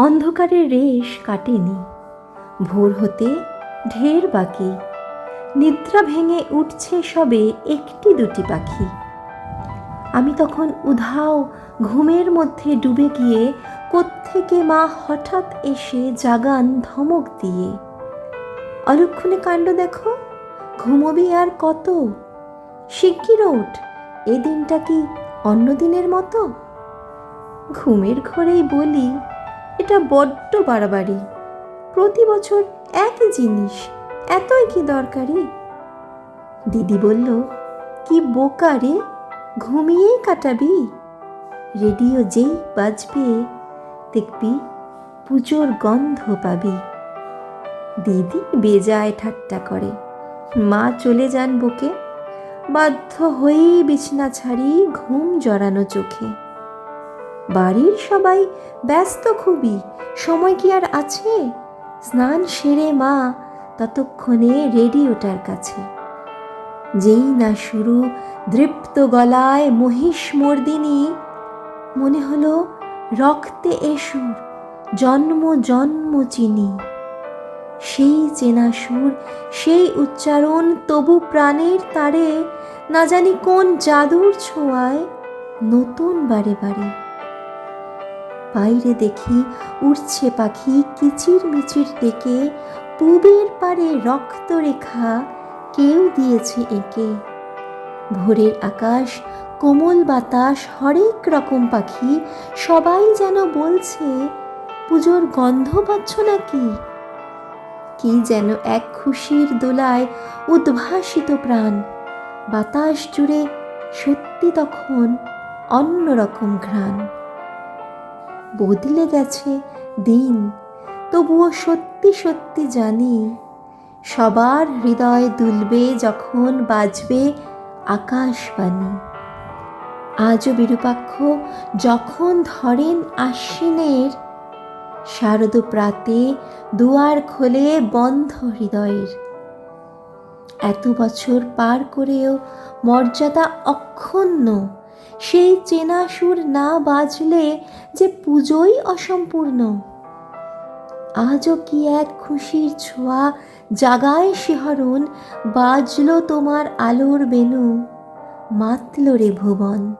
অন্ধকারের রেশ কাটেনি। ভোর হতে ঢের বাকি। নিদ্রা ভেঙে উঠছে সবে একটি দুটি পাখি। আমি তখন উধাও ঘুমের মধ্যে ডুবে গিয়ে কোত্থেকে মা হঠাৎ এসে জাগান ধমক দিয়ে। অলক্ষণে কাণ্ড দেখো, ঘুমবি আর কত? শিগগির ওঠ, এ দিনটা কি অন্য দিনের মতো? ঘুমের ঘরেই বলি এটা বড্ড বাড়াবাড়ি। প্রতি বছর একই জিনিস, এতই কি দরকারি? দিদি বলল, কি বোকা রে, ঘুমিয়েই কাটাবি। রেডিও যেই বাজবে, দেখবি পুজোর গন্ধ পাবি। দিদি বেজায় ঠাট্টা করে, মা চলে যান বুকে। বাধ্য হয়েই বিছনা ছাড়ি ঘুম জড়ানো চোখে। বাড়ির সবাই ব্যস্ত খুবই। সময় কি আর আছে? স্নান সেরে মা ততক্ষণে রেডিওটার কাছে। যেই না শুরু দৃপ্ত গলায় মহিষ মর্দিনী, মনে হলো রক্তে এসুর জন্ম জন্ম চিনি। সেই চেনা সুর, সেই উচ্চারণ তবু প্রাণের তারে, না জানি কোন জাদুর ছোঁয়ায় নতুন বারে বারে। বাইরে দেখি উড়ছে পাখি কিচির মিচির ডেকে। পুবের পারে রক্তরেখা, কেউ দিয়েছে এঁকে। ভোরের আকাশ, কোমল বাতাস, হরেক রকম পাখি, সবাই যেন বলছে, পুজোর গন্ধ পাচ্ছ নাকি? কি যেন এক খুশির দোলায় উদ্ভাসিত প্রাণ। বাতাস জুড়ে সত্যি তখন অন্যরকম ঘ্রাণ। বদলে গেছে দিন। তবুও সত্যি সত্যি জানি, সবার হৃদয় দুলবে যখন বাজবে আকাশবাণী। আজও বিরূপাক্ষ যখন ধরেন আশ্বিনের শারদ প্রাতে দুয়ার খোলে বন্ধ হৃদয়ের। এত বছর পার করেও মর্যাদা অক্ষুণ্ণ সেই চেনা সুর না বাজলে যে পুজোই অসম্পূর্ণ। আজও কি এক খুশির ছোঁয়া জাগায় শিহরণ বাজলো তোমার আলোর বেনু মাতল রে ভুবন।